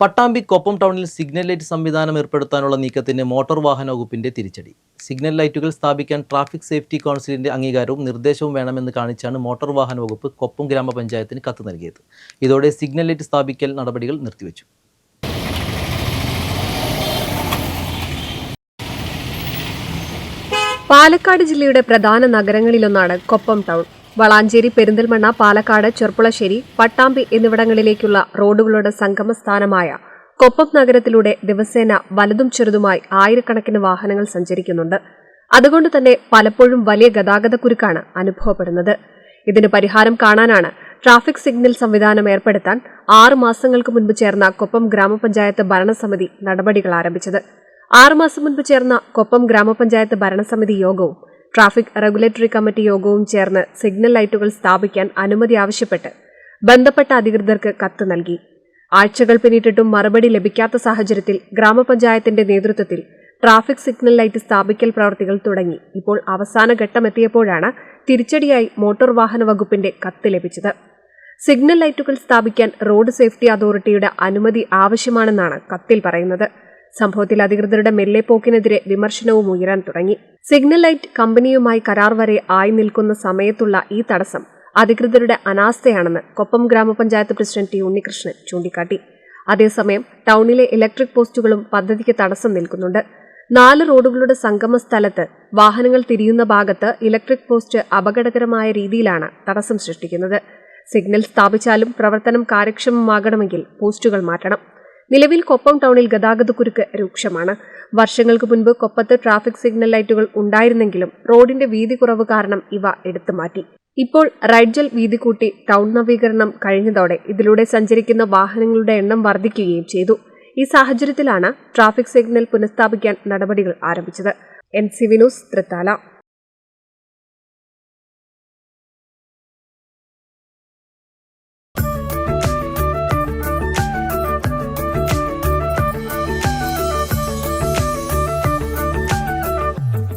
പട്ടാമ്പി കൊപ്പം ടൗണിൽ signal light സംവിധാനം ഏർപ്പെടുത്താനുള്ള നീക്കത്തിന് മോട്ടോർ വാഹന വകുപ്പിന്റെ തിരിച്ചടി. സിഗ്നൽ ലൈറ്റുകൾ സ്ഥാപിക്കാൻ ട്രാഫിക് സേഫ്റ്റി കൗൺസിലിന്റെ അംഗീകാരവും നിർദ്ദേശവും വേണമെന്ന് കാണിച്ചാണ് മോട്ടോർ വാഹന വകുപ്പ് കൊപ്പം ഗ്രാമപഞ്ചായത്തിന് കത്ത് നൽകിയത്. ഇതോടെ സിഗ്നൽ ലൈറ്റ് സ്ഥാപിക്കൽ നടപടികൾ നിർത്തിവെച്ചു. പാലക്കാട് ജില്ലയുടെ പ്രധാന നഗരങ്ങളിലൊന്നാണ് കൊപ്പം ടൗൺ. വളാഞ്ചേരി പെരിന്തൽമണ്ണ പാലക്കാട് ചെർപ്പുളശ്ശേരി പട്ടാമ്പി എന്നിവിടങ്ങളിലേക്കുള്ള റോഡുകളുടെ സംഗമസ്ഥാനമായ കൊപ്പം നഗരത്തിലൂടെ ദിവസേന വലുതും ചെറുതുമായി ആയിരക്കണക്കിന് വാഹനങ്ങൾ സഞ്ചരിക്കുന്നുണ്ട്. അതുകൊണ്ട് തന്നെ പലപ്പോഴും വലിയ ഗതാഗതക്കുരുക്കാണ് അനുഭവപ്പെടുന്നത്. ഇതിന് പരിഹാരം കാണാനാണ് ട്രാഫിക് സിഗ്നൽ സംവിധാനം ഏർപ്പെടുത്താൻ ആറ് മാസങ്ങൾക്ക് മുൻപ് ചേർന്ന കൊപ്പം ഗ്രാമപഞ്ചായത്ത് ഭരണസമിതി നടപടികൾ ആരംഭിച്ചത്. ആറുമാസം മുൻപ് ചേർന്ന കൊപ്പം ഗ്രാമപഞ്ചായത്ത് ഭരണസമിതി യോഗവും ട്രാഫിക് റെഗുലേറ്ററി കമ്മിറ്റി യോഗവും ചേർന്ന് സിഗ്നൽ ലൈറ്റുകൾ സ്ഥാപിക്കാൻ അനുമതി ആവശ്യപ്പെട്ട് ബന്ധപ്പെട്ട അധികൃതർക്ക് കത്ത് നൽകി. ആഴ്ചകൾ പിന്നിട്ടിട്ടും മറുപടി ലഭിക്കാത്ത സാഹചര്യത്തിൽ ഗ്രാമപഞ്ചായത്തിന്റെ നേതൃത്വത്തിൽ ട്രാഫിക് സിഗ്നൽ ലൈറ്റ് സ്ഥാപിക്കൽ പ്രവൃത്തികൾ തുടങ്ങി. ഇപ്പോൾ അവസാന ഘട്ടമെത്തിയപ്പോഴാണ് തിരിച്ചടിയായി മോട്ടോർ വാഹന വകുപ്പിന്റെ കത്ത് ലഭിച്ചത്. സിഗ്നൽ ലൈറ്റുകൾ സ്ഥാപിക്കാൻ റോഡ് സേഫ്റ്റി അതോറിറ്റിയുടെ അനുമതി ആവശ്യമാണെന്നാണ് കത്തിൽ പറയുന്നത്. സംഭവത്തിൽ അധികൃതരുടെ മെല്ലെപ്പോക്കിനെതിരെ വിമർശനവും ഉയരാൻ തുടങ്ങി. സിഗ്നൽ ലൈറ്റ് കമ്പനിയുമായി കരാർ വരെ ആയി നിൽക്കുന്ന സമയത്തുള്ള ഈ തടസ്സം അധികൃതരുടെ അനാസ്ഥയാണെന്ന് കൊപ്പം ഗ്രാമപഞ്ചായത്ത് പ്രസിഡന്റ് ടി ഉണ്ണികൃഷ്ണൻ ചൂണ്ടിക്കാട്ടി. അതേസമയം ടൗണിലെ ഇലക്ട്രിക് പോസ്റ്റുകളും പദ്ധതിക്ക് തടസ്സം നിൽക്കുന്നുണ്ട്. നാല് റോഡുകളുടെ സംഗമ സ്ഥലത്ത് വാഹനങ്ങൾ തിരിയുന്ന ഭാഗത്ത് ഇലക്ട്രിക് പോസ്റ്റ് അപകടകരമായ രീതിയിലാണ് തടസ്സം സൃഷ്ടിക്കുന്നത്. സിഗ്നൽ സ്ഥാപിച്ചാലും പ്രവർത്തനം കാര്യക്ഷമമാകണമെങ്കിൽ പോസ്റ്റുകൾ മാറ്റണം. നിലവിൽ കൊപ്പം ടൗണിൽ ഗതാഗതക്കുരുക്ക് രൂക്ഷമാണ്. വർഷങ്ങൾക്ക് മുൻപ് കൊപ്പത്ത് ട്രാഫിക് സിഗ്നൽ ലൈറ്റുകൾ ഉണ്ടായിരുന്നെങ്കിലും റോഡിന്റെ വീതി കുറവ് കാരണം ഇവ എടുത്തുമാറ്റി ഇപ്പോൾ റൈഡ്ജൽ വീതി കൂട്ടി ടൗൺ നവീകരണം കഴിഞ്ഞതോടെ ഇതിലൂടെ സഞ്ചരിക്കുന്ന വാഹനങ്ങളുടെ എണ്ണം വർദ്ധിക്കുകയും ചെയ്തു. ഈ സാഹചര്യത്തിലാണ് ട്രാഫിക് സിഗ്നൽ പുനഃസ്ഥാപിക്കാൻ നടപടികൾ ആരംഭിച്ചത്. N C Vinus Thrithala.